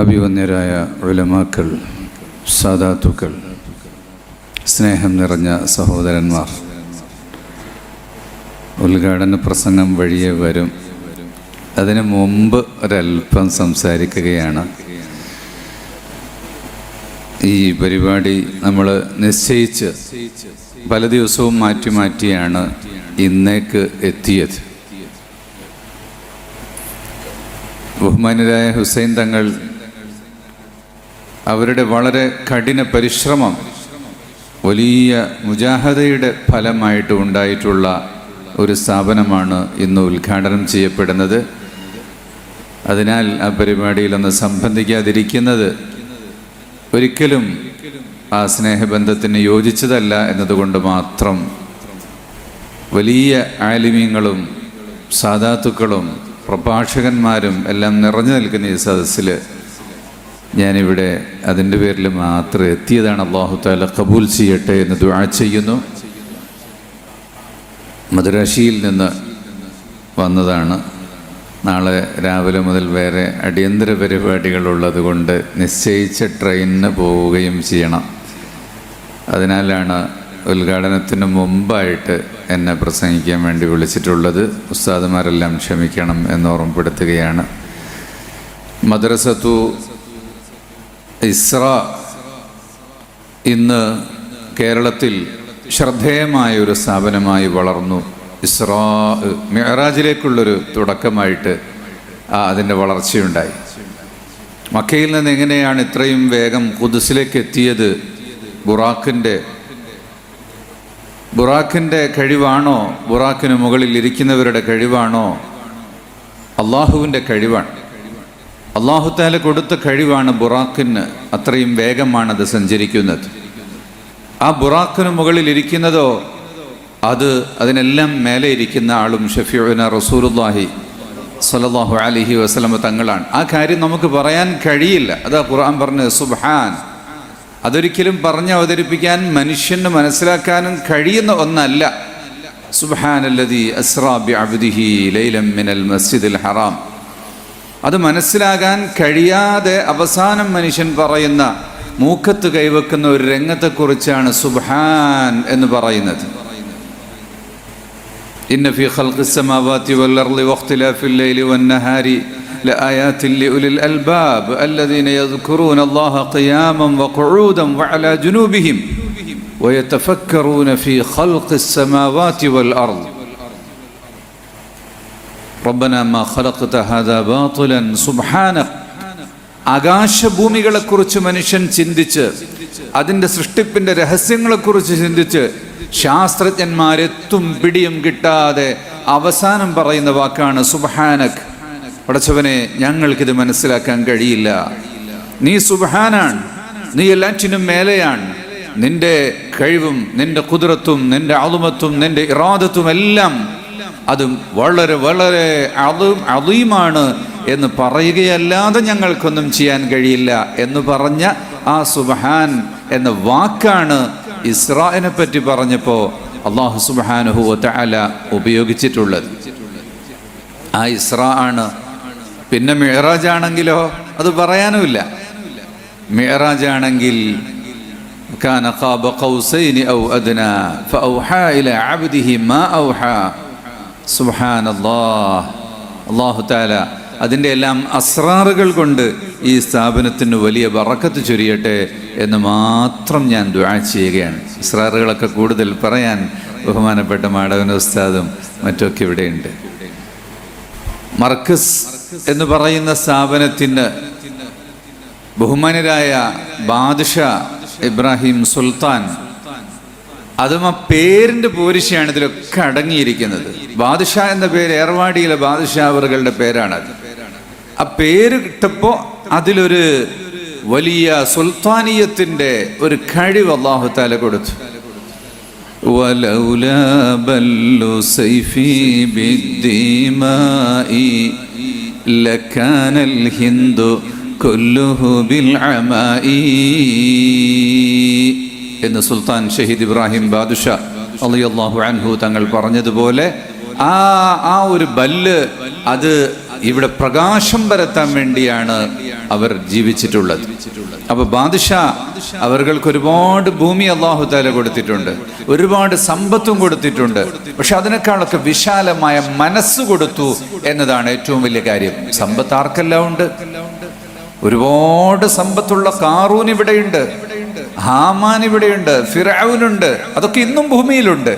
അഭിവന്യരായ ഉലമാക്കൾ സാദാത്തുക്കൾ സ്നേഹം നിറഞ്ഞ സഹോദരന്മാർ ഉദ്ഘാടന പ്രസംഗം വഴിയെ വരും. അതിന് മുമ്പ് ഒരല്പം സംസാരിക്കുകയാണ്. ഈ പരിപാടി നമ്മൾ നിശ്ചയിച്ച് പല ദിവസവും മാറ്റി മാറ്റിയാണ് ഇന്നേക്ക് എത്തിയത്. ബഹുമാനരായ ഹുസൈൻ തങ്ങൾ അവരുടെ വളരെ കഠിന പരിശ്രമം വലിയ മുജാഹദയുടെ ഫലമായിട്ട് ഉണ്ടായിട്ടുള്ള ഒരു സ്ഥാപനമാണ് ഇന്ന് ഉദ്ഘാടനം ചെയ്യപ്പെടുന്നത്. അതിനാൽ ആ പരിപാടിയിലൊന്ന് സംബന്ധിക്കാതിരിക്കുന്നത് ഒരിക്കലും ആ സ്നേഹബന്ധത്തിന് യോജിച്ചതല്ല എന്നതുകൊണ്ട് മാത്രം വലിയ ആലിമ്യങ്ങളും സാധാത്തുക്കളും പ്രഭാഷകന്മാരും എല്ലാം നിറഞ്ഞു നിൽക്കുന്ന ഈ സദസ്സിൽ ഞാനിവിടെ അതിന്റെ പേരിൽ മാത്രം എത്തിയതാണ് അള്ളാഹു താല കബൂൽ ചെയ്യട്ടെ എന്ന് ദുആ ചെയ്യുന്നു. മദുരാശിയിൽ നിന്ന് വന്നതാണ്. നാളെ രാവിലെ മുതൽ വേറെ അടിയന്തര പരിപാടികളുള്ളത് കൊണ്ട് നിശ്ചയിച്ച ട്രെയിനിന് പോവുകയും ചെയ്യണം. അതിനാലാണ് ഉദ്ഘാടനത്തിന് മുമ്പായിട്ട് എന്നെ പ്രസംഗിക്കാൻ വേണ്ടി വിളിച്ചിട്ടുള്ളത്. ഉസ്താദുമാരെല്ലാം ക്ഷമിക്കണം എന്ന് ഓർമ്മപ്പെടുത്തുകയാണ്. മദ്രസത്തു ഇസ്ര ഇന്ന് കേരളത്തിൽ ശ്രദ്ധേയമായ ഒരു സ്ഥാപനമായി വളർന്നു. ഇസ്രാ മെഹറാജിലേക്കുള്ളൊരു തുടക്കമായിട്ട് അതിന്റെ വളർച്ചയുണ്ടായി. മക്കയിൽ നിന്ന് എങ്ങനെയാണ് ഇത്രയും വേഗം കുതിസിലേക്ക് എത്തിയത് ബുറാഖിന്റെ ബുറാഖിന്റെ കഴിവാണോ? ബുറാഖിന് മുകളിൽ ഇരിക്കുന്നവരുടെ കഴിവാണോ? അള്ളാഹുവിന്റെ കഴിവാണ്. അള്ളാഹുത്താല കൊടുത്ത കഴിവാണ് ബുറാഖിന് അത്രയും വേഗമാണത് സഞ്ചരിക്കുന്നത്. ആ ബുറാഖിന് മുകളിൽ ഇരിക്കുന്നതോ അത് അതിനെല്ലാം മേലെ ഇരിക്കുന്ന ആളും ഷഫീഉന റസൂലുല്ലാഹി സ്വല്ലല്ലാഹു അലൈഹി വസ്ലമ തങ്ങളാണ്. ആ കാര്യം നമുക്ക് പറയാൻ കഴിയില്ല. അതാ ഖുർആൻ പറഞ്ഞത് സുബ്ഹാൻ. അതൊരിക്കലും പറഞ്ഞ് അവതരിപ്പിക്കാൻ മനുഷ്യന് മനസ്സിലാക്കാനും കഴിയുന്ന ഒന്നല്ല. സുബ്ഹാനല്ലദി അല്ലതി ബി അബ്ദിഹി ലൈലം മിനൽ മസ്ജിദ് ഹറാം. അത് മനസ്സിലാകാൻ കഴിയാതെ അവസാനം മനുഷ്യൻ പറയുന്ന മൂക്കത്ത് കൈവെക്കുന്ന ഒരു രംഗത്തെക്കുറിച്ചാണ് സുബ്ഹാൻ എന്ന് പറയുന്നത് إن في خلق السماوات والأرض واختلاف الليل والنهار لآيات لأولي الألباب الذين يذكرون الله قياما وقعودا وعلى جنوبهم ويتفكرون في خلق السماوات والأرض റബ്ബന മാ ഖലഖ്ത ഹാദാ ബാത്തിലൻ സുബ്ഹാനക ആകാശഭൂമികളെക്കുറിച്ച് മനുഷ്യൻ ചിന്തിച്ച് അതിന്റെ സൃഷ്ടിപ്പിന്റെ രഹസ്യങ്ങളെക്കുറിച്ച് ചിന്തിച്ച് ശാസ്ത്രജ്ഞന്മാരെത്തും പിടിയും കിട്ടാതെ അവസാനം പറയുന്ന വാക്കാണ് സുബഹാനക്. പടച്ചവനെ ഞങ്ങൾക്കിത് മനസ്സിലാക്കാൻ കഴിയില്ല. നീ സുബഹാനാണ്. നീ എല്ലാറ്റിനും മേലെയാണ്. നിന്റെ കഴിവും നിന്റെ കുതിരത്തും നിന്റെ ആളുമത്തും നിന്റെ ഇറാദത്തും എല്ലാം അതും വളരെ വളരെ അതും അതീമാണ് എന്ന് പറയുകയല്ലാതെ ഞങ്ങൾക്കൊന്നും ചെയ്യാൻ കഴിയില്ല എന്ന് പറഞ്ഞ ആ സുബഹാൻ എന്ന വാക്കാണ് ഇസ്രായിനെ പറ്റി പറഞ്ഞപ്പോൾ അള്ളാഹു സുബാനുഹു തല ഉപയോഗിച്ചിട്ടുള്ളത് ആ ഇസ്രാ ആണ് പിന്നെ മിഹറാജ് ആണെങ്കിലോ അത് പറയാനുമില്ല മിഹറാജ് ആണെങ്കിൽ كان قاب قوسين أو أدنى فأوحى إلى عبده ما أوحى സുഹാൻ അള്ളാഹു താല അതിന്റെ എല്ലാം അസ്രാറുകൾ കൊണ്ട് ഈ സ്ഥാപനത്തിന് വലിയ വറക്കത്ത് ചൊരിയട്ടെ എന്ന് മാത്രം ഞാൻ ദ്വാ ചെയ്യുകയാണ്. അസ്രാറുകളൊക്കെ കൂടുതൽ പറയാൻ ബഹുമാനപ്പെട്ട മാടവൻ ഉസ്താദും മറ്റൊക്കെ ഇവിടെയുണ്ട്. മർക്കസ് എന്ന് പറയുന്ന സ്ഥാപനത്തിന് ബഹുമാനരായ ബാദുഷ ഇബ്രാഹിം സുൽത്താൻ അതും ആ പേരിന്റെ പോരിശയാണ് ഇതിലൊക്കെ അടങ്ങിയിരിക്കുന്നത് ബാദുഷ എന്ന പേര് ഏർവാടിയിലെ ബാദുഷാ അവറുകളുടെ പേരാണത് ആ പേര് കിട്ടപ്പോ അതിലൊരു വലിയ സുൽത്താനീയത്തിന്റെ ഒരു കഴിവ് അള്ളാഹു താല കൊടുത്തു ولولا بل سيفي بالدماء لكان الهند كله بالعماء എന്ന് സുൽത്താൻ ഷഹീദ് ഇബ്രാഹിം ബാദുഷ അള്ളാഹു അൻഹു തങ്ങൾ പറഞ്ഞതുപോലെ ആ ആ ഒരു ബല്ല് അത് ഇവിടെ പ്രകാശം പരത്താൻ വേണ്ടിയാണ് അവർ ജീവിച്ചിട്ടുള്ളത്. അപ്പൊ ബാദുഷ അവർക്ക് ഒരുപാട് ഭൂമി അള്ളാഹു താല കൊടുത്തിട്ടുണ്ട്. ഒരുപാട് സമ്പത്തും കൊടുത്തിട്ടുണ്ട്. പക്ഷെ അതിനേക്കാളൊക്കെ വിശാലമായ മനസ്സ് കൊടുത്തു എന്നതാണ് ഏറ്റവും വലിയ കാര്യം. സമ്പത്ത് ആർക്കെല്ലാം ഉണ്ട്? ഒരുപാട് സമ്പത്തുള്ള കാറൂൻ ഇവിടെയുണ്ട്. ഹാമാൻ ഇവിടെയുണ്ട് ഫിറാവുനുണ്ട് അതൊക്കെ ഇന്നും ഭൂമിയിലുണ്ട്.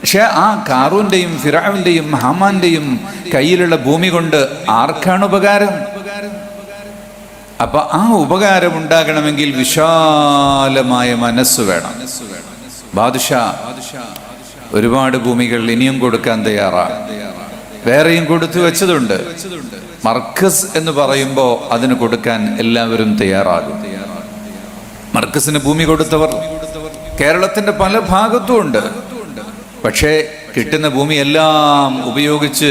പക്ഷെ ആ കാറൂന്റെയും ഫിറാവിന്റെയും ഹാമാന്റെയും കയ്യിലുള്ള ഭൂമി കൊണ്ട് ആർക്കാണ് ഉപകാരം? അപ്പൊ ആ ഉപകാരം ഉണ്ടാകണമെങ്കിൽ വിശാലമായ മനസ്സ് വേണം. ബാദുഷാ ഒരുപാട് ഭൂമികൾ ഇനിയും കൊടുക്കാൻ തയ്യാറാണ്. വേറെയും കൊടുത്തു വെച്ചതുണ്ട്. മർക്കസ് എന്ന് പറയുമ്പോൾ അതിന് കൊടുക്കാൻ എല്ലാവരും തയ്യാറാകും. മർക്കസിന് ഭൂമി കൊടുത്തവർ. കേരളത്തിന്റെ പല ഭാഗത്തും ഉണ്ട് പക്ഷേ കിട്ടുന്ന ഭൂമി എല്ലാം ഉപയോഗിച്ച്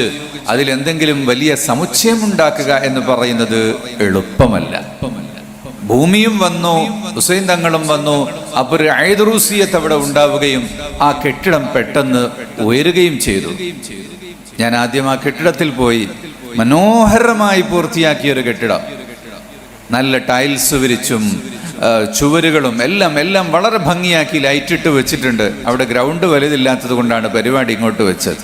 അതിലെന്തെങ്കിലും വലിയ സമുച്ചയം ഉണ്ടാക്കുക എന്ന് പറയുന്നത് എളുപ്പമല്ല. ഭൂമിയും വന്നു ഹുസൈൻ തങ്ങളും വന്നു അപ്പോൾ ഒരു ഐദറൂസിയത്ത് അവിടെ ഉണ്ടാവുകയും ആ കെട്ടിടം പെട്ടെന്ന് ഉയരുകയും ചെയ്തു. ഞാൻ ആദ്യം ആ കെട്ടിടത്തിൽ പോയി മനോഹരമായി പൂർത്തിയാക്കിയ ഒരു കെട്ടിടം. നല്ല ടൈൽസ് വിരിച്ചും ചുവരുകളും എല്ലാം എല്ലാം വളരെ ഭംഗിയാക്കി ലൈറ്റിട്ട് വെച്ചിട്ടുണ്ട്. അവിടെ ഗ്രൗണ്ട് വലുതില്ലാത്തത് കൊണ്ടാണ് പരിപാടി ഇങ്ങോട്ട് വെച്ചത്.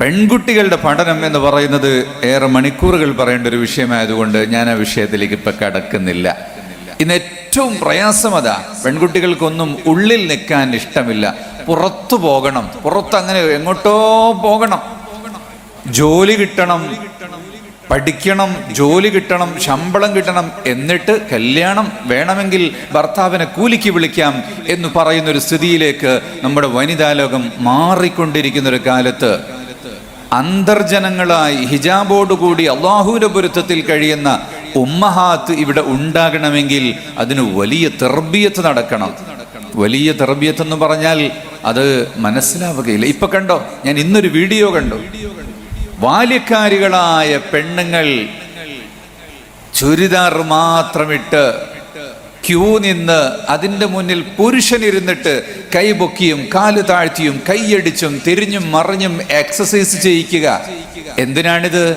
പെൺകുട്ടികളുടെ പഠനം എന്ന് പറയുന്നത് ഏറെ മണിക്കൂറുകൾ പറയേണ്ട ഒരു വിഷയമായതുകൊണ്ട് ഞാൻ ആ വിഷയത്തിലേക്ക് ഇപ്പൊ കടക്കുന്നില്ല. ഇന്ന് ഏറ്റവും പ്രയാസം അതാ പെൺകുട്ടികൾക്കൊന്നും ഉള്ളിൽ നിൽക്കാൻ ഇഷ്ടമില്ല. പുറത്തു പോകണം പുറത്ത് അങ്ങനെ എങ്ങോട്ടോ പോകണം. ജോലി കിട്ടണം പഠിക്കണം ജോലി കിട്ടണം ശമ്പളം കിട്ടണം എന്നിട്ട് കല്യാണം വേണമെങ്കിൽ ഭർത്താവിനെ കൂലിക്ക് വിളിക്കാം എന്ന് പറയുന്ന ഒരു സ്ഥിതിയിലേക്ക് നമ്മുടെ വനിതാ ലോകം മാറിക്കൊണ്ടിരിക്കുന്ന ഒരു കാലത്ത് അന്തർജനങ്ങളായി ഹിജാബോടുകൂടി അള്ളാഹുവിന്റെ പൊരുത്തത്തിൽ കഴിയുന്ന ഉമ്മഹാത്ത് ഇവിടെ ഉണ്ടാകണമെങ്കിൽ അതിന് വലിയ തെർബിയത്ത് നടക്കണം. വലിയ തെർബിയത്ത് എന്ന് പറഞ്ഞാൽ അത് മനസ്സിലാവുകയില്ല. ഇപ്പൊ കണ്ടോ? ഞാൻ ഇന്നൊരു വീഡിയോ കണ്ടു. ബാല്യക്കാരികളായ പെണ്ണുങ്ങൾ ചുരിദാർ മാത്രമിട്ട് ക്യൂ നിന്ന് അതിന്റെ മുന്നിൽ പുരുഷനിരുന്നിട്ട് കൈപൊക്കിയും കാൽ താഴ്ത്തിയും കൈയടിച്ചും തിരിഞ്ഞും മറിഞ്ഞും എക്സസൈസ് ചെയ്യിക്കുക. എന്തിനാണിത്?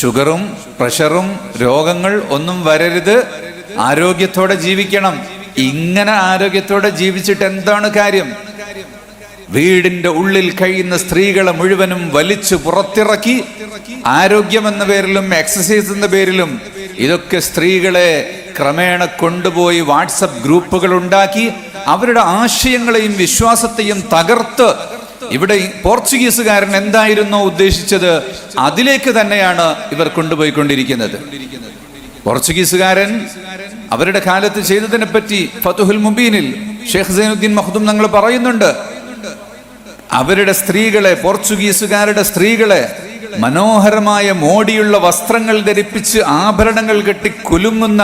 ഷുഗറും പ്രഷറും രോഗങ്ങൾ ഒന്നും വരരുത്. ആരോഗ്യത്തോടെ ജീവിക്കണം. ഇങ്ങനെ ആരോഗ്യത്തോടെ ജീവിച്ചിട്ട് എന്താണ് കാര്യം? വീടിന്റെ ഉള്ളിൽ കഴിയുന്ന സ്ത്രീകളെ മുഴുവനും വലിച്ചു പുറത്തിറക്കി. ആരോഗ്യം എന്ന പേരിലും എക്സസൈസ് എന്ന പേരിലും ഇതൊക്കെ സ്ത്രീകളെ ക്രമേണ കൊണ്ടുപോയി വാട്സപ്പ് ഗ്രൂപ്പുകൾ ഉണ്ടാക്കി. അവരുടെ ആശയങ്ങളെയും വിശ്വാസത്തെയും തകർത്ത്. ഇവിടെ പോർച്ചുഗീസുകാരൻ എന്തായിരുന്നോ ഉദ്ദേശിച്ചത്? അതിലേക്ക് തന്നെയാണ് ഇവർ കൊണ്ടുപോയിക്കൊണ്ടിരിക്കുന്നത്. പോർച്ചുഗീസുകാരൻ അവരുടെ കാലത്ത് ചെയ്തതിനെ പറ്റി ഫതുഹുൽ മുബീനിൽ ഷെയ്ഖ് സൈനുദ്ദീൻ മഹദും ഞങ്ങൾ പറയുന്നുണ്ട്. അവരുടെ സ്ത്രീകളെ പോർച്ചുഗീസുകാരുടെ സ്ത്രീകളെ മനോഹരമായ മോടിയുള്ള വസ്ത്രങ്ങൾ ധരിപ്പിച്ച് ആഭരണങ്ങൾ കെട്ടി കുലുങ്ങുന്ന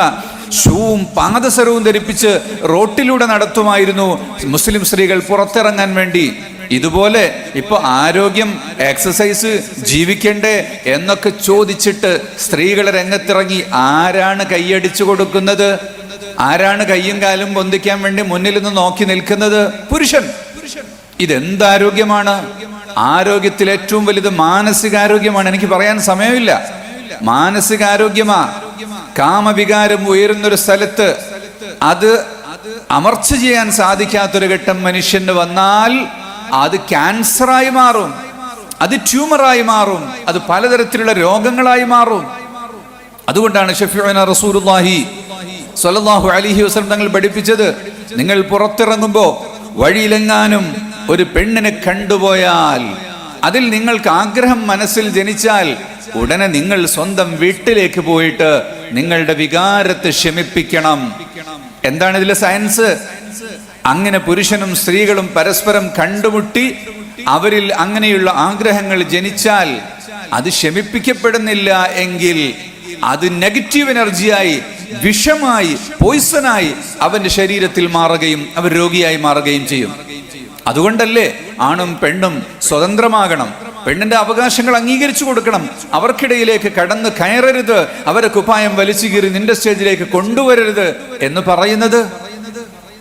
ഷൂവും പാദസരവും ധരിപ്പിച്ച് റോട്ടിലൂടെ നടത്തുമായിരുന്നു മുസ്ലിം സ്ത്രീകൾ പുറത്തിറങ്ങാൻ വേണ്ടി. ഇതുപോലെ ഇപ്പൊ ആരോഗ്യം എക്സസൈസ് ജീവിക്കണ്ടേ എന്നൊക്കെ ചോദിച്ചിട്ട് സ്ത്രീകളെ രംഗത്തിറങ്ങി ആരാണ് കൈയടിച്ചു കൊടുക്കുന്നത്? ആരാണ് കയ്യും കാലും പൊന്തിക്കാൻ വേണ്ടി മുന്നിൽ നിന്ന് നോക്കി നിൽക്കുന്നത്? പുരുഷൻ. ഇതെന്താരോഗ്യമാണ്? ആരോഗ്യത്തിൽ ഏറ്റവും വലുത് മാനസികാരോഗ്യമാണ്. എനിക്ക് പറയാൻ സമയമില്ല. മാനസികാരോഗ്യമാ. കാമവികാരം ഉയരുന്നൊരു സ്ഥലത്ത് അത് അമർച്ച ചെയ്യാൻ സാധിക്കാത്തൊരു ഘട്ടം മനുഷ്യന് വന്നാൽ അത് ക്യാൻസറായി മാറും. അത് ട്യൂമറായി മാറും. അത് പലതരത്തിലുള്ള രോഗങ്ങളായി മാറും. അതുകൊണ്ടാണ് ഷഫീന റസൂലുള്ളാഹി സ്വല്ലല്ലാഹു അലൈഹി വസല്ലം തങ്ങൾ പഠിപ്പിച്ചത്. നിങ്ങൾ പുറത്തിറങ്ങുമ്പോ വഴിയിലെങ്ങാനും ഒരു പെണ്ണിനെ കണ്ടുപോയാൽ അതിൽ നിങ്ങൾക്ക് ആഗ്രഹം മനസ്സിൽ ജനിച്ചാൽ ഉടനെ നിങ്ങൾ സ്വന്തം വീട്ടിലേക്ക് പോയിട്ട് നിങ്ങളുടെ വികാരത്തെ ക്ഷമിപ്പിക്കണം. എന്താണ് ഇതിലെ സയൻസ്? അങ്ങനെ പുരുഷനും സ്ത്രീകളും പരസ്പരം കണ്ടുമുട്ടി അവരിൽ അങ്ങനെയുള്ള ആഗ്രഹങ്ങൾ ജനിച്ചാൽ അത് ശമിപ്പിക്കപ്പെടുന്നില്ല എങ്കിൽ അത് നെഗറ്റീവ് എനർജിയായി വിഷമായി പോയിസനായി അവന്റെ ശരീരത്തിൽ മാറുകയും അവർ രോഗിയായി മാറുകയും ചെയ്യും. അതുകൊണ്ടല്ലേ ആണും പെണ്ണും സ്വതന്ത്രമാകണം. പെണ്ണിന്റെ അവകാശങ്ങൾ അംഗീകരിച്ചു കൊടുക്കണം. അവർക്കിടയിലേക്ക് കടന്ന് കയറരുത്. അവരെ കുപ്പായം വലിച്ചു കീറി നിന്റെ സ്റ്റേജിലേക്ക് കൊണ്ടുവരരുത് എന്ന് പറയുന്നത്?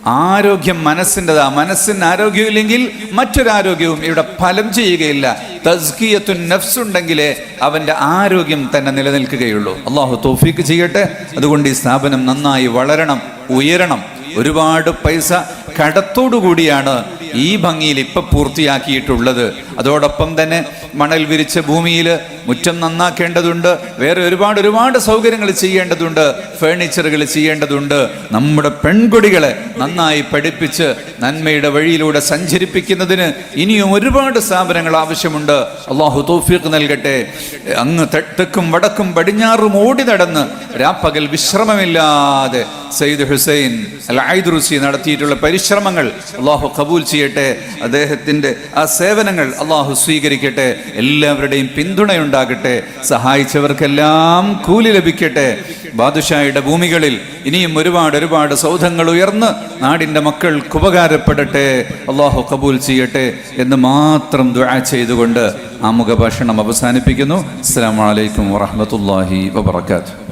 ആരോഗ്യം മനസ്സിന്റെതാ. മനസ്സിന് ആരോഗ്യമില്ലെങ്കിൽ മറ്റൊരാരോഗ്യവും ഇവിടെ ഫലം ചെയ്യുകയില്ല. തസ്കിയത്തുൻ നഫ്സ് ഉണ്ടെങ്കിലേ അവന്റെ ആരോഗ്യം തന്നെ നിലനിൽക്കുകയുള്ളൂ. അള്ളാഹു തോഫീക്ക് ചെയ്യട്ടെ. അതുകൊണ്ട് ഈ സ്ഥാപനം നന്നായി വളരണം ഉയരണം. ഒരുപാട് പൈസ കടത്തോടുകൂടിയാണ് ഈ ഭംഗിയിൽ ഇപ്പം പൂർത്തിയാക്കിയിട്ടുള്ളത് അതോടൊപ്പം തന്നെ മണൽ വിരിച്ച ഭൂമിയിൽ മുറ്റം നന്നാക്കേണ്ടതുണ്ട്. വേറെ ഒരുപാട് ഒരുപാട് സൗകര്യങ്ങൾ ചെയ്യേണ്ടതുണ്ട്. ഫേണിച്ചറുകൾ ചെയ്യേണ്ടതുണ്ട്. നമ്മുടെ പെൺകുടികളെ നന്നായി പഠിപ്പിച്ച് നന്മയുടെ വഴിയിലൂടെ സഞ്ചരിപ്പിക്കുന്നതിന് ഇനിയും ഒരുപാട് സ്ഥാപനങ്ങൾ ആവശ്യമുണ്ട്. അള്ളാഹു തൗഫീഖ് നൽകട്ടെ. അങ്ങ് തെക്കും വടക്കും പടിഞ്ഞാറും ഓടി നടന്ന് രാപ്പകൽ വിശ്രമമില്ലാതെ സയ്യിദ് ഹുസൈൻ അൽ നടത്തിയിട്ടുള്ള പരിശ്രമങ്ങൾ അള്ളാഹു കബൂൽ ചെയ്യട്ടെ. അദ്ദേഹത്തിന്റെ ആ സേവനങ്ങൾ അള്ളാഹു സ്വീകരിക്കട്ടെ എല്ലാവരുടെയും പിന്തുണയുണ്ടാകട്ടെ സഹായിച്ചവർക്കെല്ലാം കൂലി ലഭിക്കട്ടെ. ബാദുഷായുടെ ഭൂമികളിൽ ഇനിയും ഒരുപാട് ഒരുപാട് സൗധങ്ങൾ ഉയർന്ന് നാടിന്റെ മക്കൾക്ക് ഉപകാരപ്പെടട്ടെ അള്ളാഹു കബൂൽ ചെയ്യട്ടെ എന്ന് മാത്രം ദുആ ചെയ്തുകൊണ്ട് ആമുഖ ഭാഷണം അവസാനിപ്പിക്കുന്നു. അസ്സാം വലൈക്കും വാഹമത്തല്ലാഹി വബർക്കാത്തു